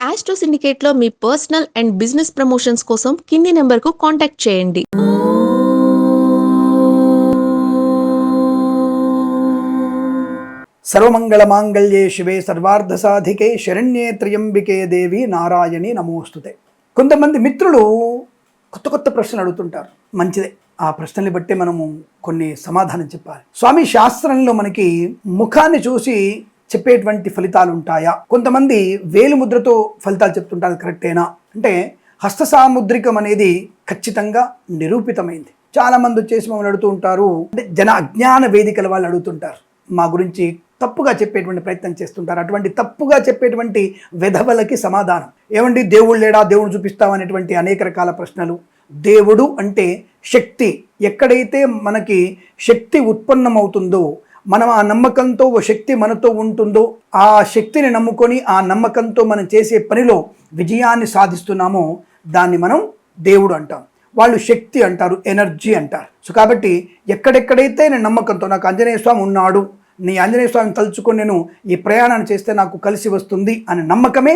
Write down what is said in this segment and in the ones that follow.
Astro సిండికేట్లో మీ personal and business promotions కోసం కింది నెంబర్కు కాంటాక్ట్ చేయండి. సర్వమంగళ మాంగళ్యే శివే సర్వార్థ సాధికే శరణ్యే త్రయంబికే దేవి నారాయణి నమోస్తుతే. కొంతమంది మిత్రులు కొత్త కొత్త ప్రశ్నలు అడుగుతుంటారు. మంచిదే. ఆ ప్రశ్నల్ని బట్టి మనము కొన్ని సమాధానం చెప్పాలి. స్వామి శాస్త్రంలో మనకి ముఖాన్ని చూసి చెప్పేటువంటి ఫలితాలు ఉంటాయా కొంతమంది వేలు ముద్రతో ఫలితాలు చెప్తుంటారు కరెక్టేనా? అంటే హస్త సాముద్రికం అనేది ఖచ్చితంగా నిరూపితమైంది. చాలా మంది వచ్చేసి మమ్మల్ని అడుగుతూ ఉంటారు అంటే జన అజ్ఞాన వేదికల వాళ్ళు అడుగుతుంటారు. మా గురించి తప్పుగా చెప్పేటువంటి ప్రయత్నం చేస్తుంటారు. అటువంటి తప్పుగా చెప్పేటువంటి వెధవలకి సమాధానం. ఏమండి దేవుడు లేడా దేవుడు చూపిస్తామనేటువంటి అనేక రకాల ప్రశ్నలు. దేవుడు అంటే శక్తి. ఎక్కడైతే మనకి శక్తి ఉత్పన్నమవుతుందో మనం ఆ నమ్మకంతో ఓ శక్తి మనతో ఉంటుందో ఆ శక్తిని నమ్ముకొని ఆ నమ్మకంతో మనం చేసే పనిలో విజయాన్ని సాధిస్తున్నామో దాన్ని మనం దేవుడు అంటాం. వాళ్ళు శక్తి అంటారు ఎనర్జీ అంటారు. సో కాబట్టి ఎక్కడెక్కడైతే నేను నమ్మకంతో నాకు ఆంజనేయ స్వామి ఉన్నాడు నీ ఆంజనేయ స్వామిని తలుచుకొని నేను ఈ ప్రయాణాన్ని చేస్తే నాకు కలిసి వస్తుంది అనే నమ్మకమే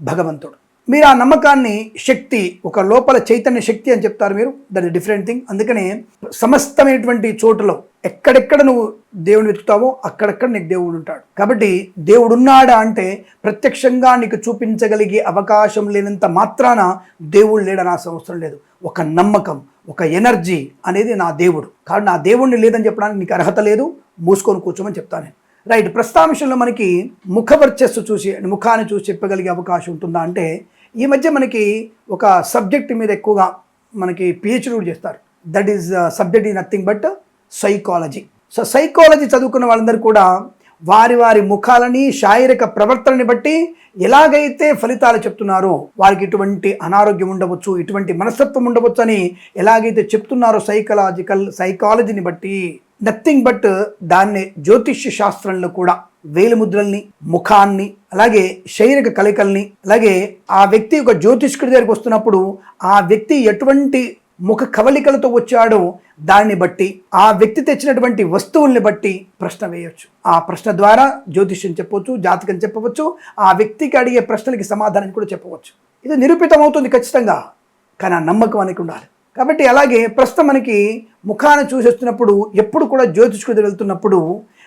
భగవంతుడు. మీరు ఆ నమ్మకాన్ని శక్తి ఒక లోపల చైతన్య శక్తి అని చెప్తారు మీరు. దట్ ఇస్ డిఫరెంట్ థింగ్ అందుకనే సమస్తమైనటువంటి చోటులో ఎక్కడెక్కడ నువ్వు దేవుని వెతుకుతావో అక్కడక్కడ నీకు దేవుడు ఉంటాడు. కాబట్టి దేవుడు ఉన్నాడా అంటే ప్రత్యక్షంగా నీకు చూపించగలిగే అవకాశం లేనంత మాత్రాన దేవుడు లేడని అవసరం లేదు. ఒక నమ్మకం ఒక ఎనర్జీ అనేది నా దేవుడు. కాబట్టి నా దేవుడిని లేదని చెప్పడానికి నీకు అర్హత లేదు. మూసుకొని కూర్చోమని చెప్తాను నేను. రైట్ ప్రస్తాంశంలో మనకి ముఖవర్చస్సు చూసి ముఖాన్ని చూసి చెప్పగలిగే అవకాశం ఉంటుందా అంటే ఈ మధ్య మనకి ఒక సబ్జెక్ట్ మీద ఎక్కువగా మనకి పిహెచ్డీ చేస్తారు. దట్ ఈస్ సబ్జెక్ట్ ఈ nothing but psychology so psychology చదువుకున్న వాళ్ళందరూ కూడా వారి వారి ముఖాలని శారీరక ప్రవర్తనని బట్టి ఎలాగైతే ఫలితాలు చెప్తున్నారో వారికి ఇటువంటి అనారోగ్యం ఉండవచ్చు ఇటువంటి మనస్తత్వం ఉండవచ్చు అని ఎలాగైతే చెప్తున్నారో సైకలాజికల్ సైకాలజీని బట్టి నథింగ్ బట్ uh, దాన్ని జ్యోతిష్య శాస్త్రంలో కూడా వేలిముద్రల్ని ముఖాన్ని అలాగే శరీరక కలికల్ని అలాగే ఆ వ్యక్తి ఒక జ్యోతిష్కుడి దగ్గరికి వస్తున్నప్పుడు ఆ వ్యక్తి ఎటువంటి ముఖ కవలికలతో వచ్చాడో దాన్ని బట్టి ఆ వ్యక్తి తెచ్చినటువంటి వస్తువుల్ని బట్టి ప్రశ్న వేయవచ్చు ఆ ప్రశ్న ద్వారా జ్యోతిష్యం చెప్పవచ్చు జాతకం చెప్పవచ్చు ఆ వ్యక్తికి అడిగే ప్రశ్నలకి సమాధానం కూడా చెప్పవచ్చు. ఇది నిరూపితమవుతుంది ఖచ్చితంగా కానీ ఆ నమ్మకం అనేది ఉండాలి. కాబట్టి అలాగే ప్రస్తుతం మనకి ముఖాన్ని చూసేస్తున్నప్పుడు ఎప్పుడు కూడా జ్యోతిష్కుడి వెళ్తున్నప్పుడు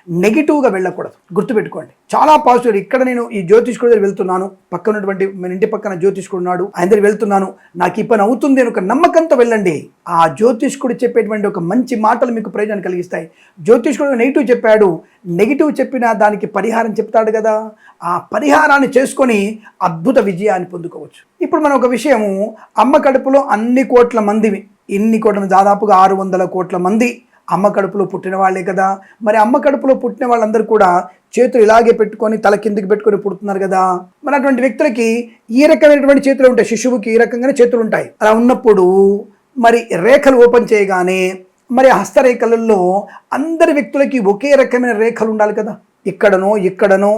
నెగిటివ్గా వెళ్ళకూడదు. గుర్తుపెట్టుకోండి. చాలా పాజిటివ్ ఇక్కడ నేను ఈ జ్యోతిష్కుడి దగ్గర వెళ్తున్నాను. పక్కన ఉన్నటువంటి మన ఇంటి పక్కన జ్యోతిష్కుడు ఉన్నాడు. ఆయన దగ్గర వెళ్తున్నాను. నాకు ఈ పని అవుతుంది అని ఒక నమ్మకంతో వెళ్ళండి. ఆ జ్యోతిష్కుడు చెప్పేటువంటి ఒక మంచి మాటలు మీకు ప్రయోజనం కలిగిస్తాయి. జ్యోతిష్కుడు నెగిటివ్ చెప్పాడు. నెగిటివ్ చెప్పిన దానికి పరిహారం చెప్తాడు కదా. ఆ పరిహారాన్ని చేసుకొని అద్భుత విజయాన్ని పొందుకోవచ్చు. ఇప్పుడు మనం ఒక విషయము. అమ్మ కడుపులో అన్ని కోట్ల మంది ఇన్ని కోట్ల దాదాపుగా ఆరు వందల కోట్ల మంది అమ్మ కడుపులో పుట్టిన వాళ్ళే కదా. మరి అమ్మ కడుపులో పుట్టిన వాళ్ళందరూ కూడా చేతులు ఇలాగే పెట్టుకొని తల కిందికి పెట్టుకొని పుడుతున్నారు కదా. మరి అటువంటి వ్యక్తులకి ఈ రకమైనటువంటి చేతులు ఉంటాయి శిశువుకి ఈ రకంగానే చేతులు ఉంటాయి. అలా ఉన్నప్పుడు మరి రేఖలు ఓపెన్ చేయగానే మరి హస్తరేఖలలో అందరి వ్యక్తులకి ఒకే రకమైన రేఖలు ఉండాలి కదా. ఇక్కడనో ఇక్కడనో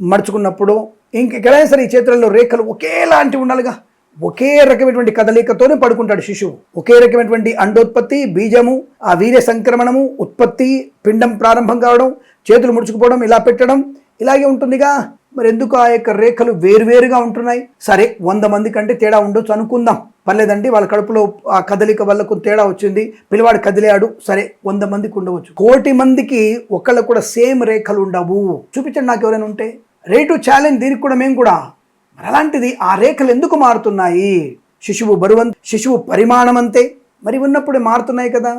మడుచుకున్నప్పుడు ఇంకెక్కడైనా సరే ఈ చేతులలో రేఖలు ఒకేలాంటివి ఉండాలిగా. ఒకే రకమైనటువంటి కదలికతోనే పడుకుంటాడు శిశువు. ఒకే రకమైనటువంటి అండోత్పత్తి బీజము ఆ వీర్య సంక్రమణము ఉత్పత్తి పిండం ప్రారంభం కావడం చేతులు ముడుచుకుపోవడం ఇలా పెట్టడం ఇలాగే ఉంటుందిగా. మరి ఎందుకు ఆ యొక్క రేఖలు వేరువేరుగా ఉంటున్నాయి? సరే వంద మంది కంటే తేడా ఉండొచ్చు అనుకుందాం. పర్లేదండి వాళ్ళ కడుపులో ఆ కదలిక వల్ల కొంత తేడా వచ్చింది. పిల్లవాడు కదిలాడు. సరే వంద మందికి ఉండవచ్చు. కోటి మందికి ఒకళ్ళకు కూడా సేమ్ రేఖలు ఉండవు. చూపించండి నాకు ఎవరైనా ఉంటే. రేటు ఛాలెంజ్ దీనికి కూడా మేము కూడా. అలాంటిది ఆ రేఖలు ఎందుకు మారుతున్నాయి? శిశువు బరువం శిశువు పరిమాణం అంతే మరి ఉన్నప్పుడే మారుతున్నాయి కదా.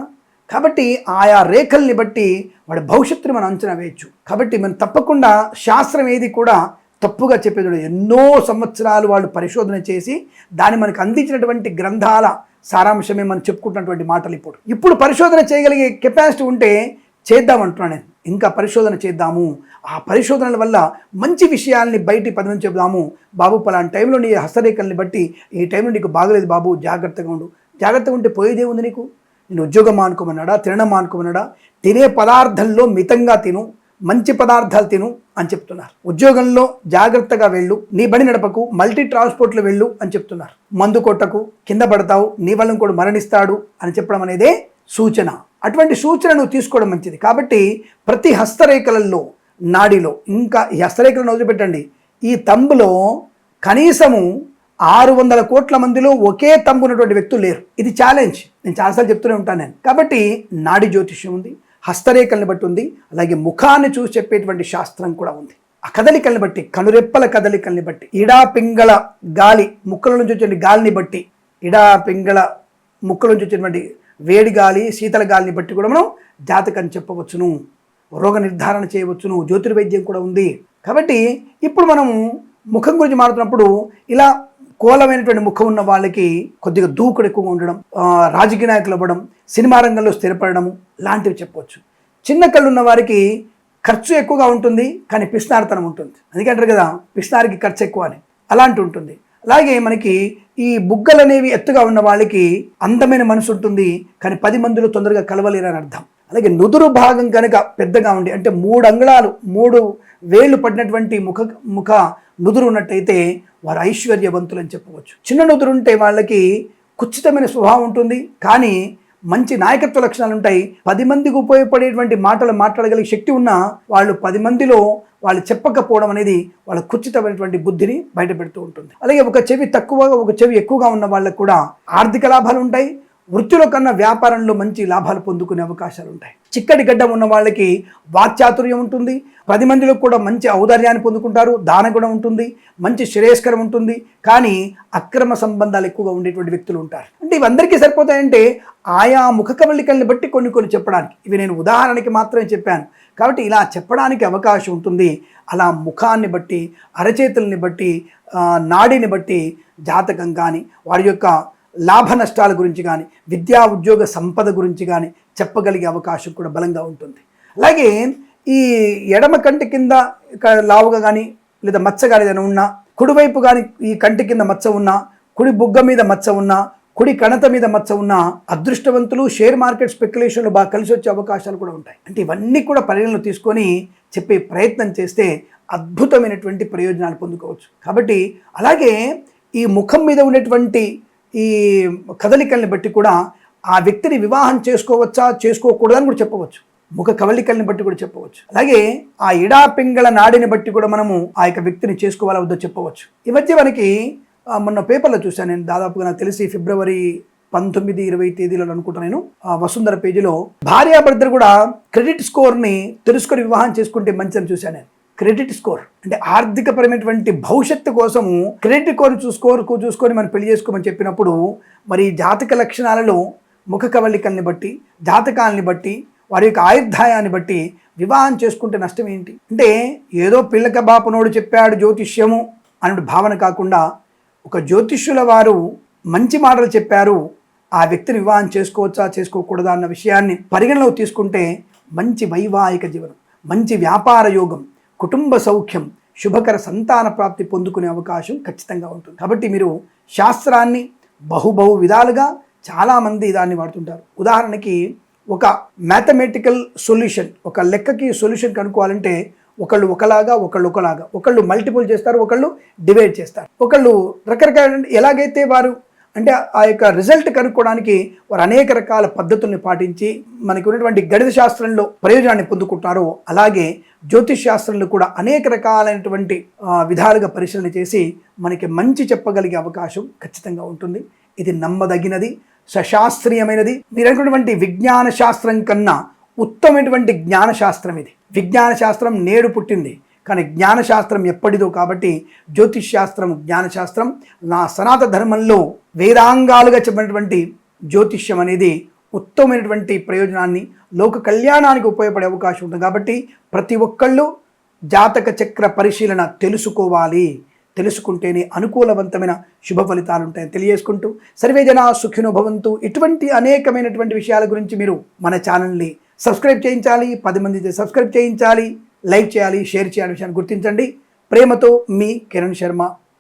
కాబట్టి ఆయా రేఖల్ని బట్టి వాడి భవిష్యత్తుని మనం అంచనా వేయచ్చు. కాబట్టి మనం తప్పకుండా శాస్త్రం ఏది కూడా తప్పుగా చెప్పేది ఎన్నో సంవత్సరాలు వాళ్ళు పరిశోధన చేసి దాన్ని మనకు అందించినటువంటి గ్రంథాల సారాంశమే మనం చెప్పుకుంటున్నటువంటి మాటలు ఇప్పుడు. ఇప్పుడు పరిశోధన చేయగలిగే కెపాసిటీ ఉంటే చేద్దామంటున్నాను నేను. ఇంకా పరిశోధన చేద్దాము. ఆ పరిశోధనల వల్ల మంచి విషయాల్ని బయటి పదవి చెబుదాము. బాబు పలాంటి టైంలో నీ హస్తరేఖల్ని బట్టి ఈ టైంలో నీకు బాగలేదు బాబు జాగ్రత్తగా ఉండు. జాగ్రత్తగా ఉంటే పోయేదే ఉంది నీకు? నేను ఉద్యోగం మానుకోమన్నాడా? తినడం మానుకోమన్నాడా? తినే పదార్థంలో మితంగా తిను మంచి పదార్థాలు తిను అని చెప్తున్నారు. ఉద్యోగంలో జాగ్రత్తగా వెళ్ళు నీ బడి నడపకు మల్టీ ట్రాన్స్పోర్ట్లో వెళ్ళు అని చెప్తున్నారు. మందు కొట్టకు కింద పడతావు నీ వల్ల కూడా మరణిస్తాడు అని చెప్పడం అనేదే సూచన. అటువంటి సూచన నువ్వు తీసుకోవడం మంచిది. కాబట్టి ప్రతి హస్తరేఖలలో నాడిలో ఇంకా ఈ హస్తరేఖలను వదిలిపెట్టండి. ఈ తంబులో కనీసము ఆరు వందల కోట్ల మందిలో ఒకే తంబు ఉన్నటువంటి వ్యక్తులు లేరు. ఇది ఛాలెంజ్ నేను చాలాసార్లు చెప్తూనే ఉంటాను నేను. కాబట్టి నాడి జ్యోతిష్యం ఉంది హస్తరేఖల్ని బట్టి ఉంది అలాగే ముఖాన్ని చూసి చెప్పేటువంటి శాస్త్రం కూడా ఉంది. ఆ కదలికల్ని బట్టి కనురెప్పల కదలికల్ని బట్టి ఇడా పింగళ గాలి ముక్కల నుంచి వచ్చే గాలిని బట్టి ఇడా పింగళ ముక్కల నుంచి వచ్చేటువంటి వేడి గాలి శీతల గాలిని బట్టి కూడా మనం జాతకం చెప్పవచ్చును. రోగ నిర్ధారణ చేయవచ్చును. జ్యోతిర్వైద్యం కూడా ఉంది. కాబట్టి ఇప్పుడు మనం ముఖం గురించి మాట్లాడుతున్నప్పుడు ఇలా కోలమైనటువంటి ముఖం ఉన్న వాళ్ళకి కొద్దిగా దూకుడు ఎక్కువగా ఉండడం రాజకీయ నాయకులు అవ్వడం సినిమా రంగంలో స్థిరపడడం లాంటివి చెప్పవచ్చు. చిన్న కళ్ళు ఉన్న వారికి ఖర్చు ఎక్కువగా ఉంటుంది కానీ పిస్నారితనం ఉంటుంది. అందుకే అంటారు కదా పిస్నారికి ఖర్చు ఎక్కువ అని. అలాంటి ఉంటుంది. అలాగే మనకి ఈ బుగ్గలు అనేవి ఎత్తుగా ఉన్న వాళ్ళకి అందమైన మనసు ఉంటుంది కానీ పది మందిలో తొందరగా కలవలేరని అర్థం. అలాగే నుదురు భాగం కనుక పెద్దగా ఉండి అంటే మూడు అంగుళాలు మూడు వేళ్ళు పడినటువంటి ముఖ ముఖ నుదురు ఉన్నట్టయితే వారు ఐశ్వర్యవంతులు అని చెప్పవచ్చు. చిన్న నుదురు ఉంటే వాళ్ళకి కుచితమైన స్వభావం ఉంటుంది కానీ మంచి నాయకత్వ లక్షణాలు ఉంటాయి. పది మందికి ఉపయోగపడేటువంటి మాటలు మాట్లాడగలిగే శక్తి ఉన్నా వాళ్ళు పది మందిలో వాళ్ళు చెప్పకపోవడం అనేది వాళ్ళ కుచితమైనటువంటి బుద్ధిని బయటపెడుతూ ఉంటుంది. అలాగే ఒక చెవి తక్కువగా ఒక చెవి ఎక్కువగా ఉన్న వాళ్ళకు కూడా ఆర్థిక లాభాలు ఉంటాయి. వృత్తిలో కన్నా వ్యాపారంలో మంచి లాభాలు పొందుకునే అవకాశాలు ఉంటాయి. చిక్కటి గడ్డం ఉన్న వాళ్ళకి వాక్చాతుర్యం ఉంటుంది. పది మందిలో కూడా మంచి ఔదార్యాన్ని పొందుకుంటారు. దాన కూడా ఉంటుంది. మంచి శ్రేయస్కరం ఉంటుంది. కానీ అక్రమ సంబంధాలు ఎక్కువగా ఉండేటువంటి వ్యక్తులు ఉంటారు. అంటే ఇవందరికీ సరిపోతాయంటే ఆయా ముఖ కవళికల్ని బట్టి కొన్ని కొన్ని చెప్పడానికి. ఇవి నేను ఉదాహరణకి మాత్రమే చెప్పాను. కాబట్టి ఇలా చెప్పడానికి అవకాశం ఉంటుంది. అలా ముఖాన్ని బట్టి అరచేతుల్ని బట్టి నాడిని బట్టి జాతకం కానీ వారి యొక్క లాభ నష్టాల గురించి కానీ విద్యా ఉద్యోగ సంపద గురించి కానీ చెప్పగలిగే అవకాశం కూడా బలంగా ఉంటుంది. అలాగే ఈ ఎడమ కంటి కింద లావుగా కానీ లేదా మచ్చ కానీ ఏదైనా ఉన్నా కుడివైపు కానీ ఈ కంటి కింద మచ్చ ఉన్నా కుడి బుగ్గ మీద మచ్చ ఉన్నా కుడి కణత మీద మచ్చ ఉన్న అదృష్టవంతులు షేర్ మార్కెట్ స్పెక్యులేషన్లు బాగా కలిసి వచ్చే అవకాశాలు కూడా ఉంటాయి. అంటే ఇవన్నీ కూడా పరిగణలో తీసుకొని చెప్పే ప్రయత్నం చేస్తే అద్భుతమైనటువంటి ప్రయోజనాలు పొందుకోవచ్చు. కాబట్టి అలాగే ఈ ముఖం మీద ఉన్నటువంటి ఈ కదలికల్ని బట్టి కూడా ఆ వ్యక్తిని వివాహం చేసుకోవచ్చా చేసుకోకూడదని కూడా చెప్పవచ్చు. ముఖ కవలికల్ని బట్టి కూడా చెప్పవచ్చు. అలాగే ఆ ఇడా పింగళ నాడిని బట్టి కూడా మనము ఆ యొక్క వ్యక్తిని చేసుకోవాలా వద్దో చెప్పవచ్చు. ఈ మధ్య మనకి మొన్న పేపర్లో చూశాను నేను. దాదాపుగా నాకు తెలిసి ఫిబ్రవరి పంతొమ్మిది ఇరవై తేదీలో అనుకుంటా నేను. ఆ వసుంధర పేజీలో భార్యాభర్తలు కూడా క్రెడిట్ స్కోర్ని తెలుసుకొని వివాహం చేసుకుంటే మంచిదని చూశాను నేను. క్రెడిట్ స్కోర్ అంటే ఆర్థికపరమైనటువంటి భవిష్యత్తు కోసము క్రెడిట్ స్కోర్ చూసుకోర్ చూసుకొని మనం పెళ్ళి చేసుకోమని చెప్పినప్పుడు మరి జాతక లక్షణాలలో ముఖ కవళికల్ని బట్టి జాతకాలని బట్టి వారి యొక్క ఆయుర్ధాయాన్ని బట్టి వివాహం చేసుకుంటే నష్టం ఏంటి? అంటే ఏదో పిల్లక బాపనోడు చెప్పాడు జ్యోతిష్యము అనే భావన కాకుండా ఒక జ్యోతిష్యుల వారు మంచి మాటలు చెప్పారు. ఆ వ్యక్తిని వివాహం చేసుకోవచ్చా చేసుకోకూడదా అన్న విషయాన్ని పరిగణలోకి తీసుకుంటే మంచి వైవాహిక జీవనం మంచి వ్యాపార యోగం కుటుంబ సౌఖ్యం శుభకర సంతాన ప్రాప్తి పొందుకునే అవకాశం ఖచ్చితంగా ఉంటుంది. కాబట్టి మీరు శాస్త్రాన్ని బహుబహు విధాలుగా చాలామంది దాన్ని వాడుతుంటారు. ఉదాహరణకి ఒక మ్యాథమెటికల్ సొల్యూషన్ ఒక లెక్కకి సొల్యూషన్ కనుక్కోవాలంటే ఒకళ్ళు ఒకలాగా ఒకళ్ళు ఒకలాగా. ఒకళ్ళు మల్టిపుల్ చేస్తారు ఒకళ్ళు డివైడ్ చేస్తారు. ఒకళ్ళు రకరకాల ఎలాగైతే వారు అంటే ఆ యొక్క రిజల్ట్ కనుక్కోవడానికి వారు అనేక రకాల పద్ధతుల్ని పాటించి మనకి ఉన్నటువంటి గణిత శాస్త్రంలో ప్రయోజనాన్ని పొందుకుంటారో అలాగే జ్యోతిష్ శాస్త్రంలో కూడా అనేక రకాలైనటువంటి విధాలుగా పరిశీలన చేసి మనకి మంచి చెప్పగలిగే అవకాశం ఖచ్చితంగా ఉంటుంది. ఇది నమ్మదగినది సశాస్త్రీయమైనది. మీరు అనుకున్నటువంటి విజ్ఞాన శాస్త్రం కన్నా ఉత్తమైనటువంటి జ్ఞానశాస్త్రం ఇది. విజ్ఞాన శాస్త్రం నేడు పుట్టింది. కానీ జ్ఞానశాస్త్రం ఎప్పటిదో కాబట్టి జ్యోతిష్ శాస్త్రం నా సనాతన ధర్మంలో వేదాంగాలుగా చెప్పినటువంటి జ్యోతిష్యం అనేది ఉత్తమమైనటువంటి ప్రయోజనాన్ని లోక కళ్యాణానికి ఉపయోగపడే అవకాశం ఉంటుంది కాబట్టి ప్రతి ఒక్కళ్ళు జాతక చక్ర పరిశీలన తెలుసుకోవాలి. తెలుసుకుంటేనే అనుకూలవంతమైన శుభ ఫలితాలు ఉంటాయని తెలియజేసుకుంటూ సర్వే జన సుఖినో భవంతు. ఇటువంటి అనేకమైనటువంటి విషయాల గురించి మీరు మన ఛానల్ని సబ్స్క్రైబ్ చేయించాలి పది మంది సబ్స్క్రైబ్ చేయించాలి లైక్ చేయాలి షేర్ చేయాలి విషయాన్ని గుర్తించండి. ప్రేమతో మీ కిరణ్ శర్మ.